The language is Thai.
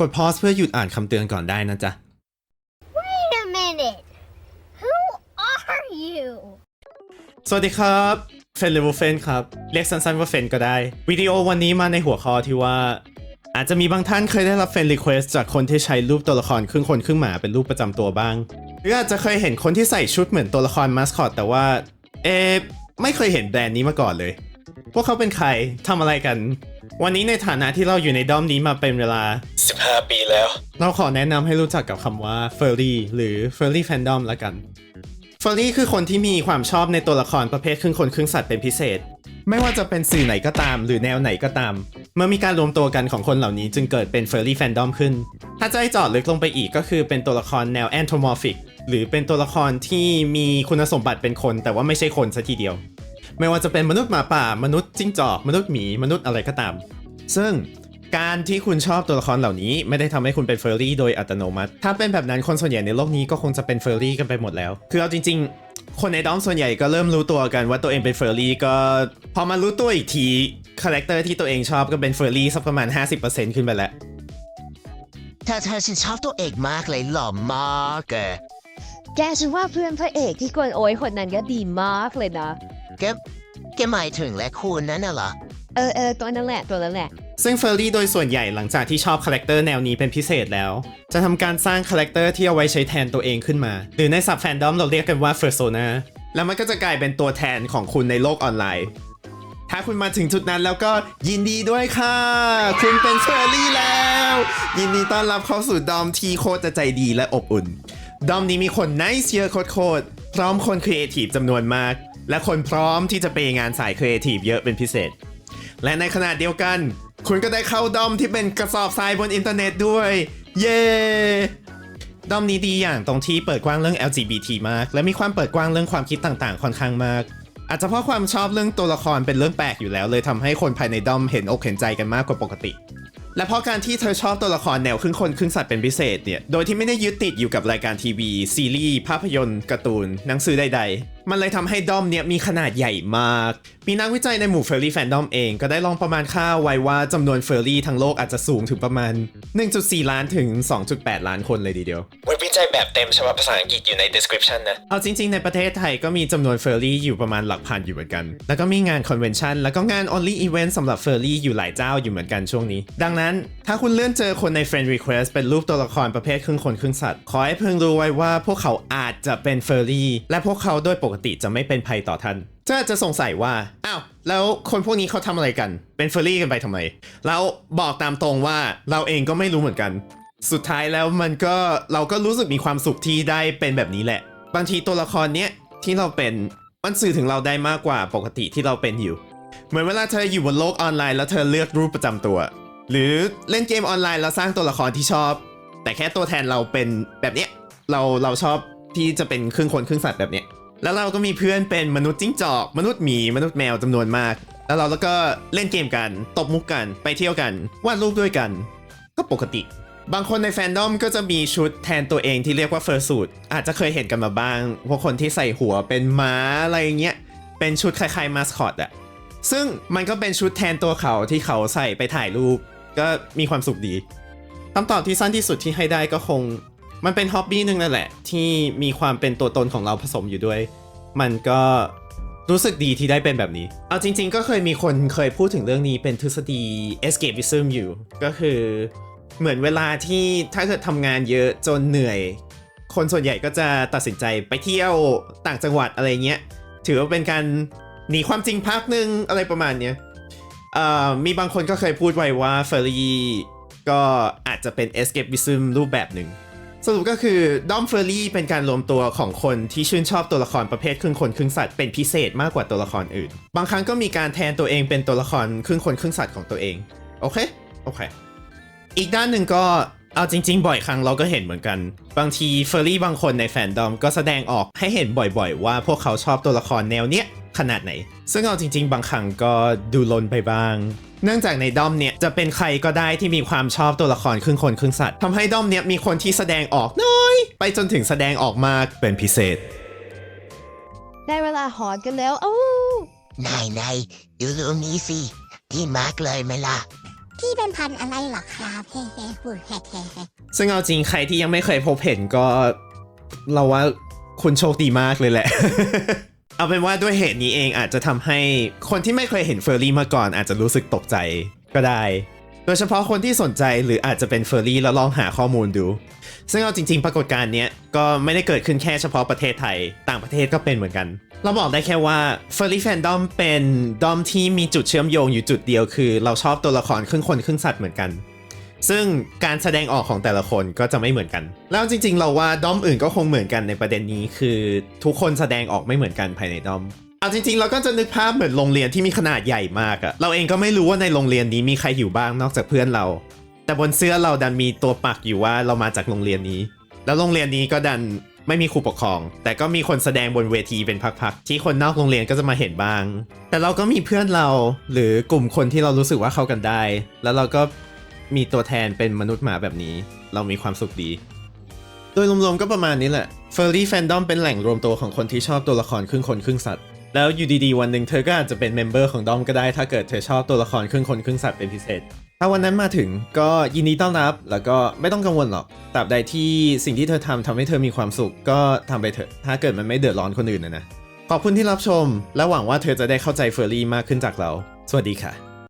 กด pause เพื่อหยุดอ่านคำเตือนก่อนได้นะจ๊ะ Wait a minute. Who are you? สวัสดีครับเฟนเลเวลเฟนครับ เรียกสั้นๆว่าเฟนก็ได้ วิดีโอวันนี้มาในหัวข้อที่ว่า อาจจะมีบางท่านเคยได้รับเฟนรีเควสจากคนที่ใช้รูปตัวละครครึ่งคนครึ่งหมาเป็นรูปประจำตัวบ้าง หรืออาจจะเคยเห็นคนที่ใส่ชุดเหมือนตัวละครมาสคอตแต่ว่า เอะไม่เคยเห็นแบรนด์นี้มาก่อนเลย พวกเขาเป็นใครทำอะไรกัน วันนี้ในฐานะที่เราอยู่ในด้อมนี้มาเป็นเวลา 15 ปีแล้ว เราขอแนะนำให้รู้จักกับคำว่า Furry หรือ Furry Fandom ละกันเฟอร์รี่คือคนที่มีความชอบในตัวละครประเภทครึ่งคนครึ่งสัตว์เป็นพิเศษ ไม่ว่าจะเป็นสื่อไหนก็ตาม หรือแนวไหนก็ตาม เมื่อมีการรวมตัวกันของคนเหล่านี้จึงเกิดเป็นเฟอร์รี่แฟนดอมขึ้น ถ้าจะให้เจอดลึกลงไปอีกก็คือเป็นตัวละครแนวแอนโทมอร์ฟิกหรือเป็นตัวละครที่มีคุณสมบัติเป็นคน แต่ว่าไม่ใช่คนซะทีเดียว ไม่ว่าจะเป็นมนุษย์หมาป่ามนุษย์จิ้งจอกมนุษย์หมีมนุษย์อะไรก็ตาม ซึ่งการที่คุณชอบตัวละครเหล่านี้ไม่ได้ทำให้คุณเป็นเฟอร์รี่โดยอัตโนมัติ ถ้าเป็นแบบนั้นคนส่วนใหญ่ในโลกนี้ก็คงจะเป็นเฟอร์รี่กันไปหมดแล้ว คือเอาจริง ๆ คนในด้อมส่วนใหญ่ก็เริ่มรู้ตัวกันว่าตัวเองเป็นเฟอร์รี่ก็ พอมารู้ตัวอีกทีคาแรคเตอร์ที่ตัวเองชอบก็เป็นเฟอร์รี่สักประมาณ 50%ขึ้นไปแล้วเธอเธอฉันชอบตัวเอกมากเลยหล่อมากอะแกฉันว่าเพื่อนพระเอกที่กวนโอ้ยคนนั้นก็ดีมากเลยนะ แกแกหมายถึงและคุณนั่นน่ะเหรอ เออเออตัวนั้นแหละตัวนั้นแหละ ซึ่งเฟอร์รี่โดยส่วนใหญ่หลังจากที่ชอบคาแรคเตอร์แนวนี้เป็นพิเศษแล้ว จะทำการสร้างคาแรคเตอร์ที่เอาไว้ใช้แทนตัวเองขึ้นมา หรือในสับแฟนดอมเราเรียกกันว่าเฟอร์โซนาแล้วมันก็จะกลายเป็นตัวแทนของคุณในโลกออนไลน์ ถ้าคุณมาถึงจุดนั้นแล้วก็ยินดีด้วยค่ะ คุณเป็นเฟอร์รี่แล้ว ยินดีต้อนรับเข้าสู่ดอมที่โคตรจะใจดีและอบอุ่นดอมนี้มีคนไนซ์เยอะโคตรๆพร้อมคนครีเอทีฟจำนวนมาก และคนพร้อมที่จะไปงานสายครีเอทีฟเยอะเป็นพิเศษ และในขณะเดียวกัน คุณก็ได้เข้าดอมที่เป็นกระสอบทรายบนอินเทอร์เน็ตด้วย เย้ดอมนี้ดีอย่างตรงที่เปิดกว้างเรื่อง LGBT มาก และมีความเปิดกว้างเรื่องความคิดต่างๆ ค่อนข้างมาก อาจจะเพราะความชอบเรื่องตัวละครเป็นเรื่องแปลกอยู่แล้วเลยทำให้คนภายในดอมเห็นอกเห็นใจกันมากกว่าปกติ และเพราะการที่เธอชอบตัวละครแนวครึ่งคนครึ่งสัตว์เป็นพิเศษเนี่ย โดยที่ไม่ได้ยึดติดอยู่กับรายการทีวี ซีรีส์ ภาพยนตร์การ์ตูน หนังสือใดๆ มันเลยทำให้ดอมเนี่ยมีขนาดใหญ่มาก มีนักวิจัยในหมู่เฟอร์รี่แฟนดอมเองก็ได้ลองประมาณค่าไว้ว่าจำนวนเฟอร์รี่ทั้งโลกอาจจะสูงถึงประมาณ 1.4 ล้านถึง 2.8 ล้านคนเลยทีเดียว เว็บวิจัยแบบเต็มฉบับภาษาอังกฤษอยู่ใน description นะ เอาจริงๆ ในประเทศไทยก็มีจำนวนเฟอร์รี่อยู่ประมาณหลักพันอยู่เหมือนกัน แล้วก็มีงานคอนเวนชั่นแล้วก็งาน only event สำหรับเฟอร์รี่อยู่หลายเจ้าอยู่เหมือนกันช่วงนี้ ดังนั้นถ้าคุณเลื่อนเจอคนใน friend request เป็นรูปตัวละครประเภทครึ่งคนครึ่งสัตว์ ขอให้เพิ่งรู้ไว้ว่าพวกเขาอาจจะเป็นเฟอร์รี่ และพวกเขาโดยปกติจะไม่เป็นภัยต่อท่านเจ้าอาจจะสงสัยว่า อ้าว แล้วคนพวกนี้เขาทำอะไรกัน เป็นเฟอร์รี่กันไปทำไม แล้วบอกตามตรงว่าเราเองก็ไม่รู้เหมือนกัน สุดท้ายแล้วมันก็เราก็รู้สึกมีความสุขที่ได้เป็นแบบนี้แหละ บางทีตัวละครเนี้ยที่เราเป็นมันสื่อถึงเราได้มากกว่าปกติที่เราเป็นอยู่ เหมือนเวลาเธออยู่บนโลกออนไลน์แล้วเธอเลือกรูปประจำตัว หรือเล่นเกมออนไลน์แล้วสร้างตัวละครที่ชอบ แต่แค่ตัวแทนเราเป็นแบบเนี้ยเราเราชอบที่จะเป็นครึ่งคนครึ่งสัตว์แบบเนี้ยแล้วเราก็มีเพื่อนเป็นมนุษย์จิ้งจอก มนุษย์หมีมนุษย์แมวจำนวนมาก แล้วเราแล้วก็เล่นเกมกัน ตบมุกกัน ไปเที่ยวกันวาดรูปด้วยกัน ก็ปกติ บางคนในแฟนดอมก็จะมีชุดแทนตัวเองที่เรียกว่าเฟอร์สูตอาจจะเคยเห็นกันมาบ้าง พวกคนที่ใส่หัวเป็นม้าอะไรเงี้ย เป็นชุดคล้ายๆมาสคอตอะซึ่งมันก็เป็นชุดแทนตัวเขาที่เขาใส่ไปถ่ายรูป ก็มีความสุขดีคำตอบที่สั้นที่สุดที่ให้ได้ก็คง มันเป็นฮ็อบบี้หนึ่งนั่นแหละ ที่มีความเป็นตัวตนของเราผสมอยู่ด้วย มันก็รู้สึกดีที่ได้เป็นแบบนี้ เอาจริง ๆ ก็เคยมีคนเคยพูดถึงเรื่องนี้เป็นทฤษฎี escapism อยู่ ก็คือ เหมือนเวลาที่ถ้าเกิดทำงานเยอะจนเหนื่อย คนส่วนใหญ่ก็จะตัดสินใจไปเที่ยวต่างจังหวัดอะไรเงี้ย ถือว่าเป็นการหนีความจริงพักหนึ่งอะไรประมาณเนี้ยมีบางคนก็เคยพูดไว้ว่าเฟอร์รี่ก็อาจจะเป็น escapism รูปแบบหนึ่ง สรุปก็คือดอมเฟอร์รี่เป็นการรวมตัวของคนที่ชื่นชอบตัวละครประเภทครึ่งคนครึ่งสัตว์เป็นพิเศษมากกว่าตัวละครอื่น บางครั้งก็มีการแทนตัวเองเป็นตัวละครครึ่งคนครึ่งสัตว์ของตัวเอง โอเค โอเค อีกด้านหนึ่งก็เอาจริง ๆ บ่อยครั้งเราก็เห็นเหมือนกัน บางทีเฟอร์รี่บางคนในแฟนดอมก็แสดงออกให้เห็นบ่อยๆ ว่าพวกเขาชอบตัวละครแนวเนี้ยขนาดไหน ซึ่งเอาจริง ๆ บางครั้งก็ดูลนไปบ้าง เนื่องจากในดอมเนี่ยจะเป็นใครก็ได้ที่มีความชอบตัวละครครึ่งคนครึ่งสัตว์ทำให้ดอมเนี่ยมีคนที่แสดงออกน้อย ไปจนถึงแสดงออกมากเป็นพิเศษ ได้เวลาหอนกันแล้วโอ้นายนายดูรูปนี้สิดีมากเลยไหมล่ะ พี่เป็นพันธุ์อะไรเหรอครับเฮ้เฮ้พูดแฮ่แฮ่แฮ่ซึ่งเอาจริงใครที่ยังไม่เคยพบเห็นก็ เราว่าคุณโชคดีมากเลยแหละ เอาเป็นว่าด้วยเหตุนี้เองอาจจะทำให้คนที่ไม่เคยเห็นเฟอร์รี่มาก่อนอาจจะรู้สึกตกใจก็ได้ โดยเฉพาะคนที่สนใจหรืออาจจะเป็นเฟอร์รี่แล้วลองหาข้อมูลดู ซึ่งเอาจริง ๆ ปรากฏการณ์นี้ก็ไม่ได้เกิดขึ้นแค่เฉพาะประเทศไทย ต่างประเทศก็เป็นเหมือนกัน เราบอกได้แค่ว่า Furry Fandom เป็นดอมที่มีจุดเชื่อมโยงอยู่จุดเดียวคือ เราชอบตัวละครครึ่งคนครึ่งสัตว์เหมือนกัน ซึ่งการแสดงออกของแต่ละคนก็จะไม่เหมือนกัน แล้วจริง ๆ เราว่าดอมอื่นก็คงเหมือนกันในประเด็นนี้คือทุกคนแสดงออกไม่เหมือนกันภายในดอม เอาจริงๆ เราก็จะนึกภาพเหมือนโรงเรียนที่มีขนาดใหญ่มากอะเราเองก็ไม่รู้ว่าในโรงเรียนนี้มีใครอยู่บ้างนอกจากเพื่อนเรา แต่บนเสื้อเราดันมีตัวปักอยู่ว่าเรามาจากโรงเรียนนี้ แล้วโรงเรียนนี้ก็ดันไม่มีครูปกครอง แต่ก็มีคนแสดงบนเวทีเป็นพักๆ ที่คนนอกโรงเรียนก็จะมาเห็นบ้าง แต่เราก็มีเพื่อนเราหรือกลุ่มคนที่เรารู้สึกว่าเข้ากันได้ แล้วเราก็มีตัวแทนเป็นมนุษย์หมาแบบนี้ เรามีความสุขดี โดยรวมๆก็ประมาณนี้แหละ Furry Fandom เป็นแหล่งรวมตัวของคนที่ชอบตัวละครครึ่งคนครึ่งสัตว์ แล้วอยู่ดีๆ วันหนึ่งเธอก็อาจจะเป็นเมมเบอร์ของดอมก็ได้ ถ้าเกิดเธอชอบตัวละครครึ่งคนครึ่งสัตว์เป็นพิเศษ ถ้าวันนั้นมาถึงก็ยินดีต้อนรับ แล้วก็ไม่ต้องกังวลหรอกตราบใดที่สิ่งที่เธอทำทำให้เธอมีความสุขก็ทำไปเถอะ ถ้าเกิดมันไม่เดือดร้อนคนอื่นนะนะขอบคุณที่รับชม และหวังว่าเธอจะได้เข้าใจเฟอร์รี่มากขึ้นจากเรา สวัสดีค่ะ